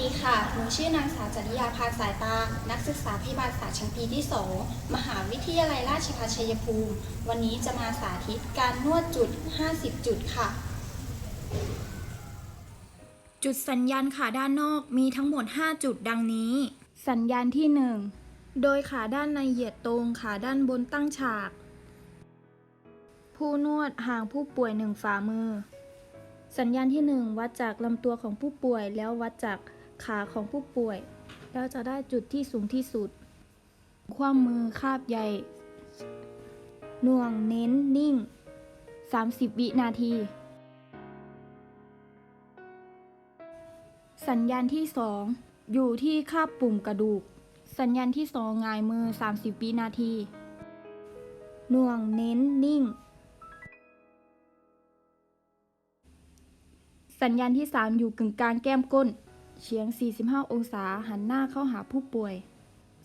ดีค่ะ หนูชื่อนางสาวจริยาพานสายตา นักศึกษาพิบาลศาสตร์ชั้นปีที่ 2 มหาวิทยาลัยราชภัฏชัยภูมิ วันนี้จะมาสาธิตการนวดจุด 50 จุดค่ะ จุดสัญญาณขาด้านนอกมีทั้งหมด 5 จุดดังนี้ สัญญาณที่ 1 โดยขาด้านในเหยียดตรง ขาด้านบนตั้งฉาก ผู้นวดห่างผู้ป่วยหนึ่งฝ่ามือสัญญาณที่ 1 วัดจากลำตัวของผู้ป่วยแล้ววัดจาก ขาของผู้ป่วย แล้วจะได้จุดที่สูงที่สุด ความมือคาบใหญ่หน่วงเน้นนิ่ง 30 วินาที สัญญาณที่ 2 อยู่ที่คาบปุ่มกระดูก สัญญาณที่2งายมือ 30 วินาทีหน่วงเน้นนิ่ง สัญญาณที่ 3 อยู่กึ่งกลางแก้มก้น เฉียง 45 องศาหันหน้าเข้าหาผู้ป่วย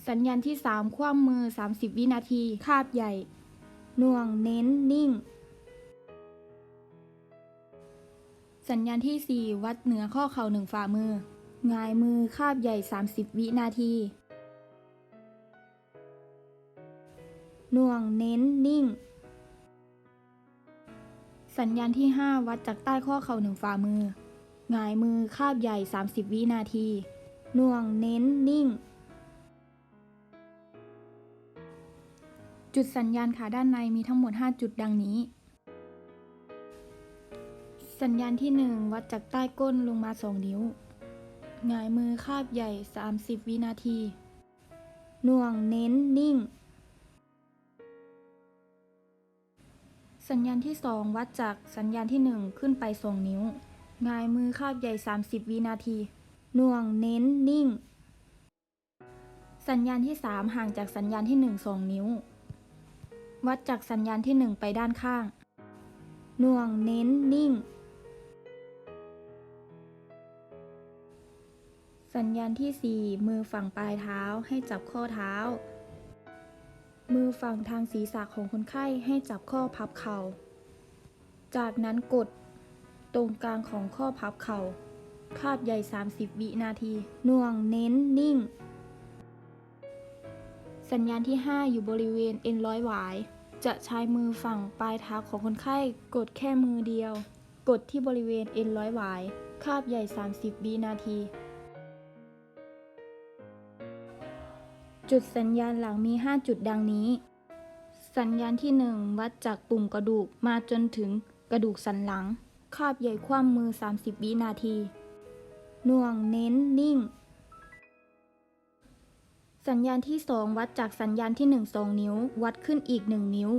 สัญญาณที่ 3 คว่ำมือ 30 วินาที คาบใหญ่ หน่วงเน้นนิ่ง สัญญาณที่ 4 วัดเหนือข้อเข่าหนึ่งฝ่ามือ งายมือคาบใหญ่ 30 วินาที หน่วงเน้นนิ่ง สัญญาณที่ 5 วัดจากใต้ข้อเข่าหนึ่งฝ่ามือ หงายมือคาบใหญ่ 30 วินาที หน่วงเน้นนิ่ง จุดสัญญาณขาด้านในมีทั้งหมด 5 จุดดังนี้ สัญญาณที่ 1 วัดจากใต้ก้นลงมา 2 นิ้ว หงายมือคาบใหญ่ 30 วินาที หน่วงเน้นนิ่ง สัญญาณที่ 2 วัดจากสัญญาณที่ 1 ขึ้นไป 2 นิ้ว งายมือคาบใหญ่ 30 วินาที หน่วงเน้นนิ่ง สัญญาณที่ 3 ห่างจากสัญญาณที่ 1 2 นิ้ว วัดจากสัญญาณที่ 1 ไปด้านข้าง หน่วงเน้นนิ่ง สัญญาณที่ 4 มือฝั่งปลายเท้าให้จับข้อเท้า มือฝั่งทางศีรษะของคนไข้ให้จับข้อพับเข่าจากนั้นกด ตรงกลางของข้อพับเข่าคาบใหญ่ 30 วินาที น่วงเน้นนิ่ง สัญญาณที่ 5 อยู่บริเวณเอ็นร้อยหวาย จะใช้มือฝั่งปลายเท้าของคนไข้กดแค่มือเดียว กดที่บริเวณเอ็นร้อยหวาย คาบใหญ่ 30 วินาที จุดสัญญาณหลังมี 5 จุดดังนี้ สัญญาณที่ 1 วัดจากปุ่มกระดูกมาจนถึงกระดูกสันหลัง คาบใหญ่คว่ำมือ 30 วินาที หน่วงเน้นนิ่ง สัญญาณที่ 2 วัดจากสัญญาณที่ 1 2 นิ้ว วัดขึ้นอีก 1 นิ้ว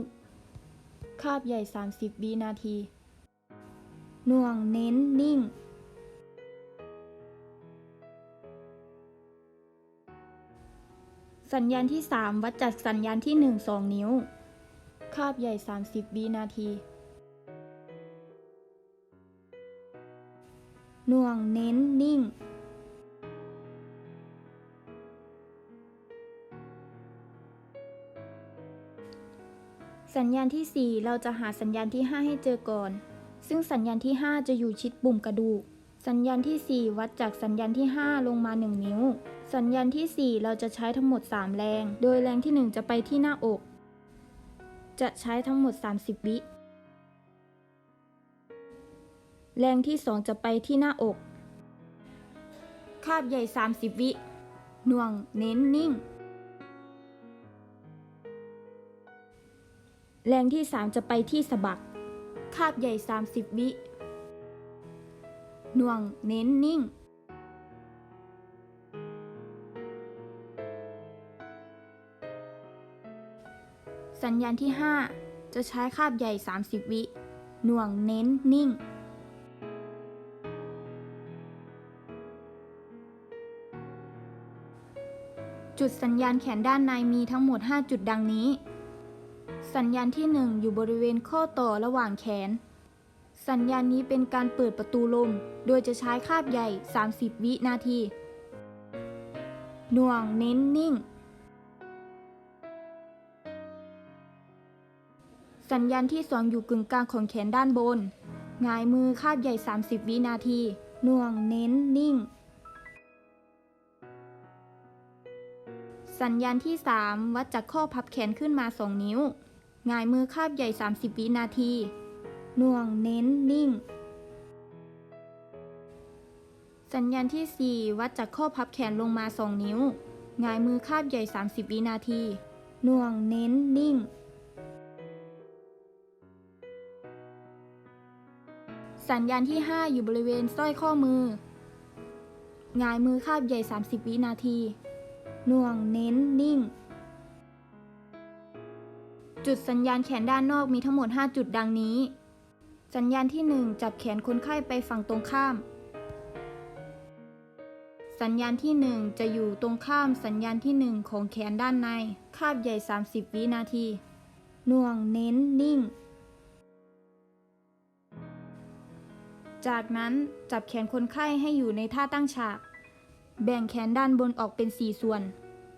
คาบใหญ่ 30 วินาที หน่วงเน้นนิ่งสัญญาณที่ 3 วัดจากสัญญาณที่ 1 2 นิ้ว คาบใหญ่ 30 วินาที น่วงเน้นนิ่ง สัญญาณที่ 4 เราจะหาสัญญาณที่ 5 ให้เจอก่อน ซึ่งสัญญาณที่ 5 จะอยู่ชิดปุ่มกระดูก สัญญาณที่ 4 วัดจากสัญญาณที่ 5 ลงมา 1 นิ้ว สัญญาณที่ 4 เราจะใช้ทั้งหมด 3 แรง โดยแรงที่ 1 จะไปที่หน้าอก จะใช้ทั้งหมด 30 วิ แรงที่2จะไปที่หน้าอก คาบใหญ่ 30 วิหน่วงเน้นนิ่ง แรงที่ 3 จะไปที่สะบัก คาบใหญ่ 30 วิหน่วงเน้นนิ่ง สัญญาณที่ 5 จะใช้คาบใหญ่ 30 วิหน่วงเน้นนิ่ง จุดสัญญาณแขนด้านในมีทั้งหมด 5 จุดดังนี้ สัญญาณที่ 1 อยู่บริเวณข้อต่อระหว่างแขน สัญญาณนี้เป็นการเปิดประตูลม โดยจะใช้คาบใหญ่ 30 วินาที หน่วงเน้นนิ่ง สัญญาณที่ 2 อยู่กึ่งกลางของแขนด้านบน งายมือคาบใหญ่ 30 วินาที หน่วงเน้นนิ่ง สัญญาณที่ 3 วัดจากข้อพับแขนขึ้นมา 2 นิ้วงายมือคาบใหญ่ 30 วินาทีหน่วงเน้นนิ่ง สัญญาณที่ 4 วัดจากข้อพับแขนลงมา 2 นิ้วงายมือคาบใหญ่ 30 วินาทีหน่วงเน้นนิ่ง สัญญาณที่ 5 อยู่บริเวณสร้อยข้อมืองายมือคาบใหญ่ 30 วินาที หน่วงเน้นนิ่ง จุดสัญญาณแขนด้านนอกมีทั้งหมด 5 จุดดังนี้ สัญญาณที่ 1 จับแขนคนไข้ไปฝั่งตรงข้าม สัญญาณที่ 1 จะอยู่ตรงข้ามสัญญาณที่ 1 ของแขนด้านใน คาบใหญ่ 30 วินาที หน่วงเน้นนิ่งจากนั้นจับแขนคนไข้ให้อยู่ในท่าตั้งฉาก แบ่งแขนด้านบนออกเป็น 4 ส่วน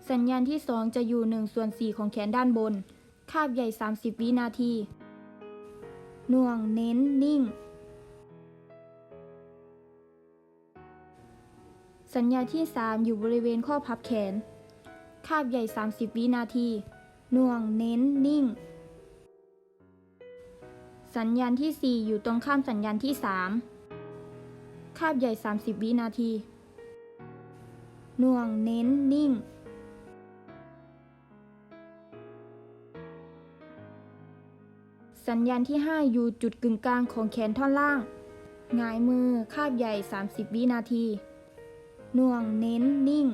สัญญาณที่ 2 จะอยู่ 1 ส่วน 4 ของแขนด้านบน คาบใหญ่ 30 วินาที หน่วงเน้นนิ่ง สัญญาณที่ 3 อยู่บริเวณข้อพับแขน คาบใหญ่ 30 วินาที หน่วงเน้นนิ่ง สัญญาณที่ 4 อยู่ตรงข้ามสัญญาณที่ 3 คาบใหญ่ 30 วินาที น่วงเน้นนิ่ง สัญญาณที่ 5 อยู่จุดกึ่งกลางของแขนท่อนล่างหงายมือคาบใหญ่ 30 วินาที น่วงเน้นนิ่ง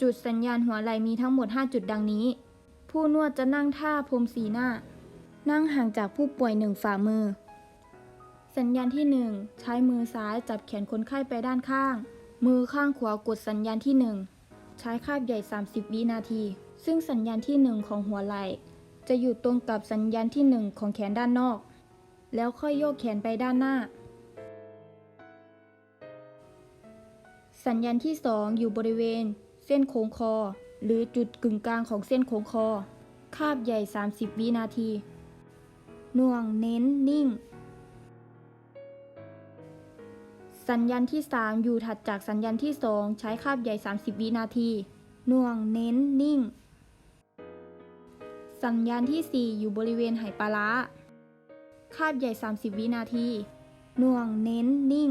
จุดสัญญาณหัวไหล่มีทั้งหมด 5 จุดดังนี้ ผู้นวดจะนั่งท่าพรมสีหน้า นั่งห่างจากผู้ป่วยหนึ่งฝ่ามือ สัญญาณที่ 1 ใช้มือซ้ายจับแขนคนไข้ไปด้านข้าง มือข้างขวากดสัญญาณที่ 1 ใช้คาบใหญ่ 30 วินาที ซึ่งสัญญาณที่ 1 ของหัวไหล่จะอยู่ตรงกับสัญญาณที่ 1 ของแขนด้านนอก แล้วค่อยโยกแขนไปด้านหน้า สัญญาณที่ 2 อยู่บริเวณ เส้นโค้งคอ หรือจุดกึ่งกลางของเส้นโค้งคอ คาบใหญ่ 30 วินาที น่วงเน้นนิ่ง สัญญาณที่ 3 อยู่ถัดจากสัญญาณที่ 2 ใช้คาบใหญ่ 30 วินาที หน่วง เน้น นิ่ง สัญญาณที่ 4 อยู่บริเวณไหปลาร้าคาบใหญ่ 30 วินาที หน่วง เน้น นิ่ง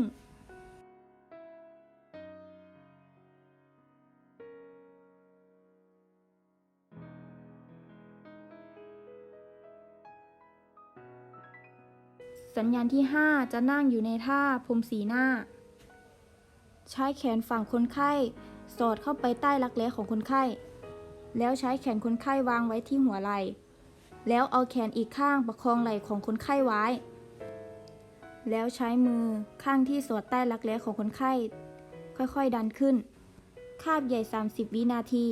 สัญญาณที่ 5 จะนั่งอยู่ในท่าพรมสีหน้า ใช้แขนฝั่งคนไข้ สอดเข้าไปใต้รักแร้ของคนไข้ แล้วใช้แขนคนไข้วางไว้ที่หัวไหล่ แล้วเอาแขนอีกข้างประคองไหล่ของคนไข้ไว้ แล้วใช้มือข้างที่สอดใต้รักแร้ของคนไข้ ค่อยๆดันขึ้น คาบใหญ่ 30 วินาที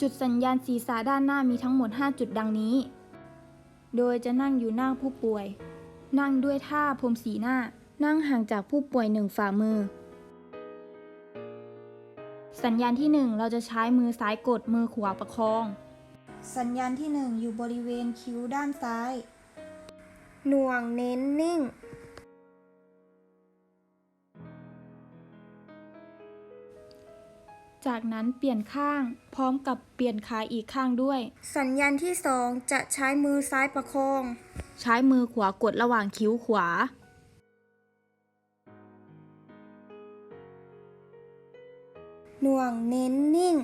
จุดสัญญาณศีรษะด้านหน้ามีทั้งหมด 5 จุดดังนี้ โดยจะนั่งอยู่หน้าผู้ป่วย นั่งด้วยท่าพรมสีหน้า นั่งห่างจากผู้ป่วยหนึ่งฝ่ามือ สัญญาณที่ 1 เราจะใช้มือซ้ายกดมือขวาประคอง สัญญาณที่ 1 อยู่บริเวณคิ้วด้านซ้าย หน่วงเน้นนิ่ง จากนั้นเปลี่ยนข้าง พร้อมกับเปลี่ยนขาอีกข้างด้วย สัญญาณที่ 2 จะใช้มือซ้ายประคอง ใช้มือขวากดระหว่างคิ้วขวา หน่วงเน้นนิ่ง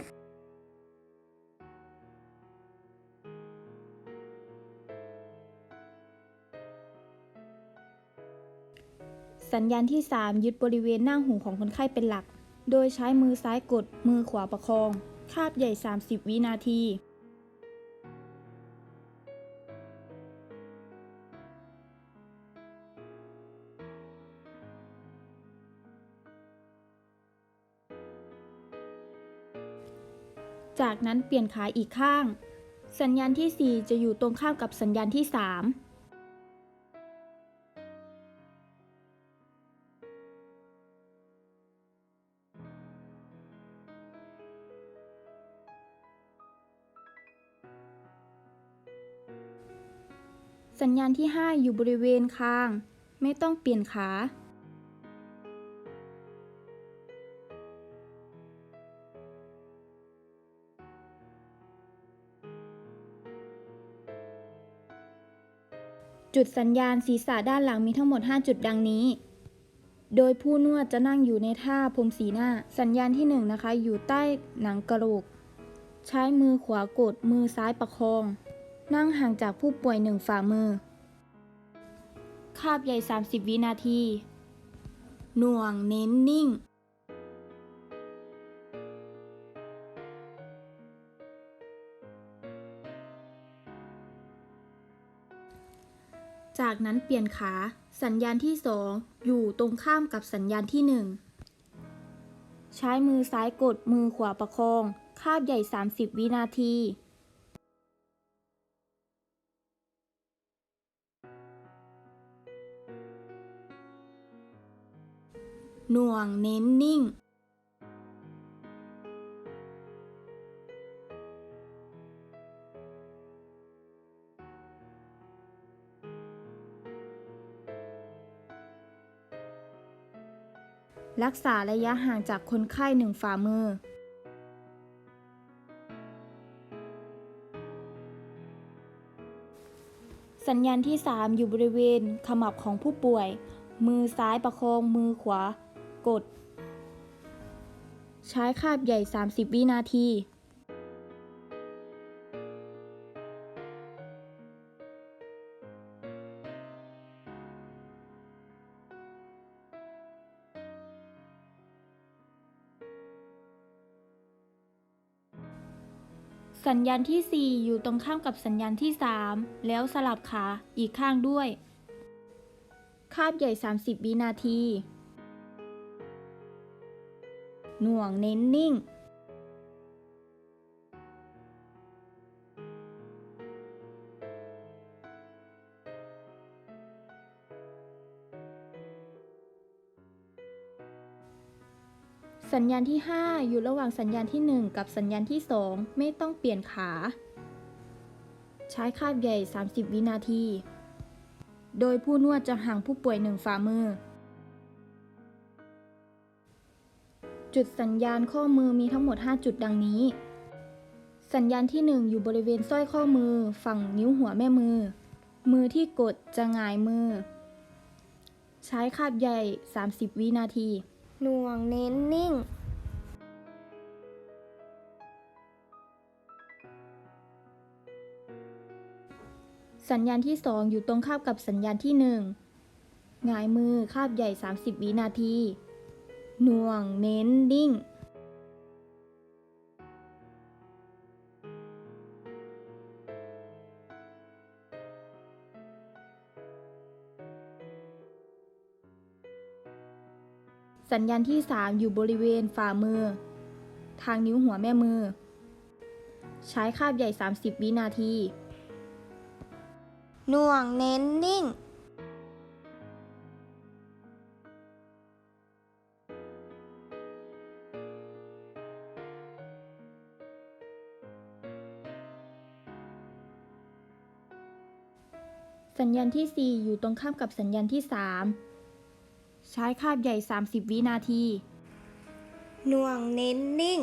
สัญญาณที่ 3 ยึดบริเวณหน้าหูของคนไข้เป็นหลัก โดยใช้มือซ้ายกด มือขวาประคอง คาบใหญ่ 30 วินาที จากนั้นเปลี่ยนขาอีกข้าง สัญญาณที่ 4 จะอยู่ตรงข้ามกับสัญญาณที่ 3 สัญญาณที่ 5 อยู่บริเวณคาง ไม่ต้องเปลี่ยนขา จุดสัญญาณศีรษะด้านหลังมีทั้งหมด 5 จุดดังนี้ โดยผู้นวดจะนั่งอยู่ในท่าพรมสีหน้า สัญญาณที่ 1นงนะคะ อยู่ใต้หนังกระโหลก ใช้มือขวากด มือซ้ายประคอง นั่งห่างจากผู้ป่วยหนึ่งฝ่ามือ คาบใหญ่ 30 วินาที หน่วงเน้นนิ่ง จากนั้นเปลี่ยนขา สัญญาณที่ 2 อยู่ตรงข้ามกับสัญญาณที่ 1 ใช้มือซ้ายกดมือขวาประคอง คาบใหญ่ 30 วินาที หน่วงเน้นนิ่ง รักษาระยะห่างจากคนไข้หนึ่งฝ่ามือสัญญาณที่ 3 อยู่บริเวณขมับของผู้ป่วย มือซ้ายประคองมือขวา กด ใช้คาบใหญ่ 30 วินาที สัญญาณที่ 4 อยู่ตรงข้ามกับสัญญาณที่ 3 แล้วสลับขาอีกข้างด้วย คาบใหญ่ 30 วินาที หน่วงเน้นนิ่ง สัญญาณที่ 5 อยู่ระหว่างสัญญาณที่ 1 กับสัญญาณที่ 2 ไม่ต้องเปลี่ยนขา ใช้คาบใหญ่ 30 วินาที โดยผู้นวดจะห่างผู้ป่วยหนึ่งฝ่ามือ จุดสัญญาณข้อมือมีทั้งหมด 5 จุดดังนี้ สัญญาณที่ 1 อยู่บริเวณสร้อยข้อมือ ฝั่งนิ้วหัวแม่มือ มือที่กดจะหงายมือ ใช้คาบใหญ่ 30 วินาที หน่วงเน้นนิ่ง สัญญาณที่ 2 อยู่ตรงข้ามกับสัญญาณที่ 1 หงายมือคาบใหญ่ 30 วินาที หน่วง เน้นนิ่งสัญญาณที่ 3 อยู่บริเวณฝ่ามือ ทางนิ้วหัวแม่มือ ใช้คาบใหญ่ 30 วินาที หน่วงเน้นนิ่ง ญญาณที่ 4 อยู่ตรงข้ามกับสัญญาณที่ 3 ใช้คาบใหญ่ 30 วินาที หน่วงเน้นนิ่ง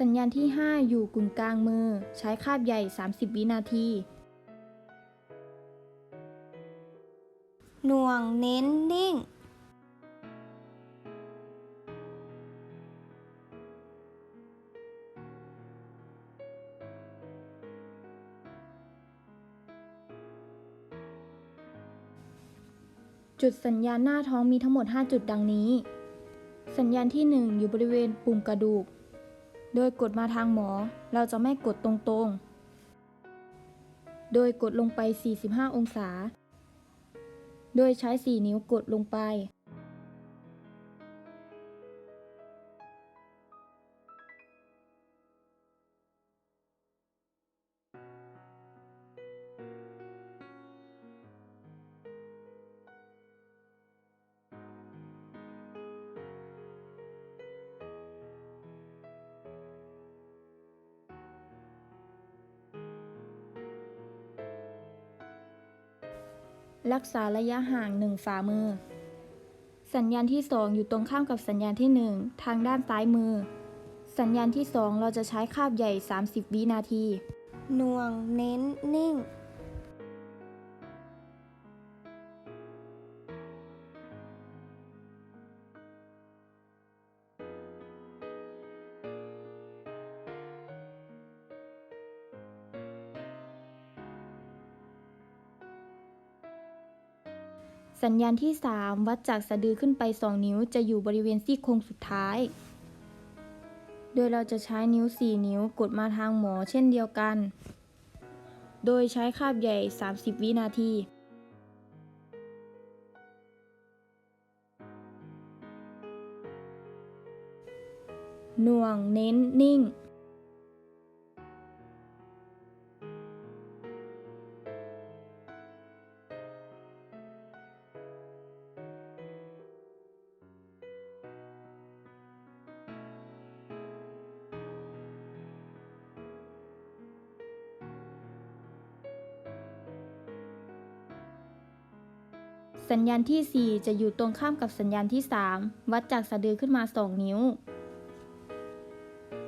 สัญญาณที่ 5 อยู่กึ่งกลางมือ ใช้คาบใหญ่ 30 วินาที เน้นนิ่ง จุดสัญญาณหน้าท้องมีทั้งหมด 5 จุดดังนี้ สัญญาณที่ 1 อยู่บริเวณปุ่มกระดูก โดยกดมาทางหมอ เราจะไม่กดตรงๆ โดยกดลงไป 45 องศา โดยใช้ 4 นิ้วกดลงไป รักษาระยะห่าง 1 ฝ่ามือ สัญญาณที่ 2 อยู่ตรงข้ามกับสัญญาณที่ 1 ทางด้านซ้ายมือ สัญญาณที่ 2 เราจะใช้คาบใหญ่ 30 วินาที น่วง เน้น นิ่ง สัญญาณที่ 3 วัดจากสะดือขึ้นไป 2 นิ้วจะอยู่บริเวณซี่โครงสุดท้าย โดยเราจะใช้นิ้ว 4 นิ้วกดมาทางหมอเช่นเดียวกัน โดยใช้คาบใหญ่ 30 วินาที หน่วงเน้นนิ่ง สัญญาณที่ 4 จะอยู่ตรงข้ามกับสัญญาณที่ 3 วัดจากสะดือขึ้นมา 2 นิ้ว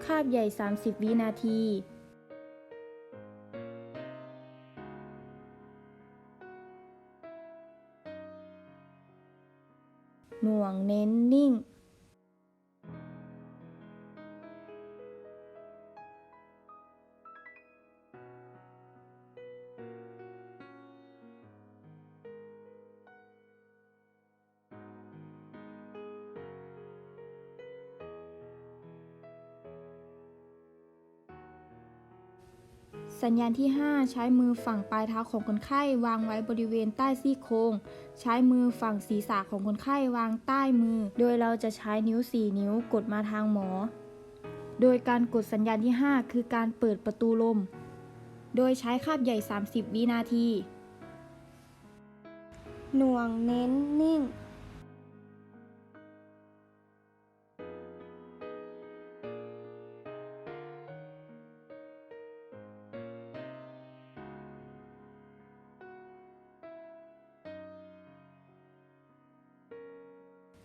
คาบใหญ่ 30 วินาที สัญญาณที่ 5 ใช้มือฝั่งปลายเท้าของคนไข้วางไว้บริเวณใต้ซี่โครงใช้มือฝั่งศีรษะของคนไข้วางใต้มือ โดยเราจะใช้นิ้ว 4 นิ้วกดมาทางหมอ โดยการกดสัญญาณที่ 5 คือการเปิดประตูลม โดยใช้คาบใหญ่ 30 วินาที หน่วงเน้นนิ่ง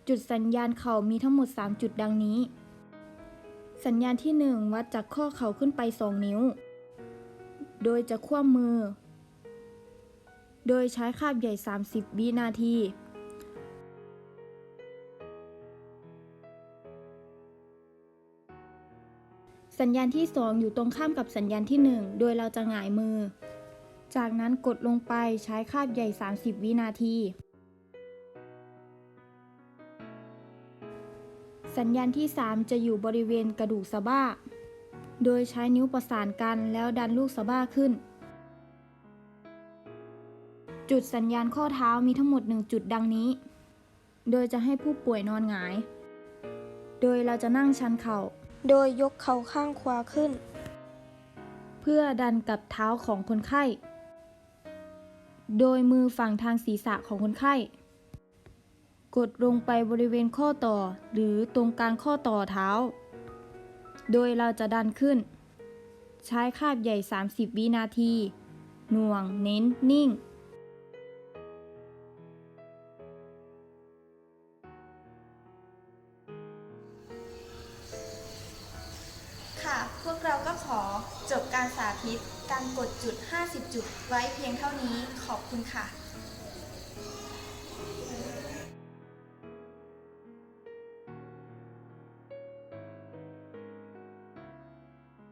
จุดสัญญาณเข่ามีทั้งหมด 3 จุดดังนี้ สัญญาณที่ 1 วัดจากข้อเข่าขึ้นไป 2 นิ้ว โดยจะคว่ำมือ โดยใช้คาบใหญ่ 30 วินาที สัญญาณที่ 2 อยู่ตรงข้ามกับสัญญาณที่ 1 โดยเราจะหงายมือ จากนั้นกดลงไปใช้คาบใหญ่ 30 วินาที สัญญาณที่ 3 จะอยู่บริเวณกระดูกสะบ้า โดยใช้นิ้วประสานกันแล้วดันลูกสะบ้าขึ้น จุดสัญญาณข้อเท้ามีทั้งหมด 1 จุดดังนี้ โดยจะให้ผู้ป่วยนอนหงาย โดยเราจะนั่งชันเข่า โดยยกเข่าข้างขวาขึ้น เพื่อดันกับเท้าของคนไข้ โดยมือฝั่งทางศีรษะของคนไข้ กดลงไปบริเวณข้อต่อ หรือตรงกลางข้อต่อเท้า โดยเราจะดันขึ้น ใช้คาบใหญ่ 30 วินาที หน่วง เน้น นิ่ง ค่ะ พวกเราก็ขอจบการสาธิตการกดจุด 50 จุดไว้เพียงเท่านี้ ขอบคุณค่ะ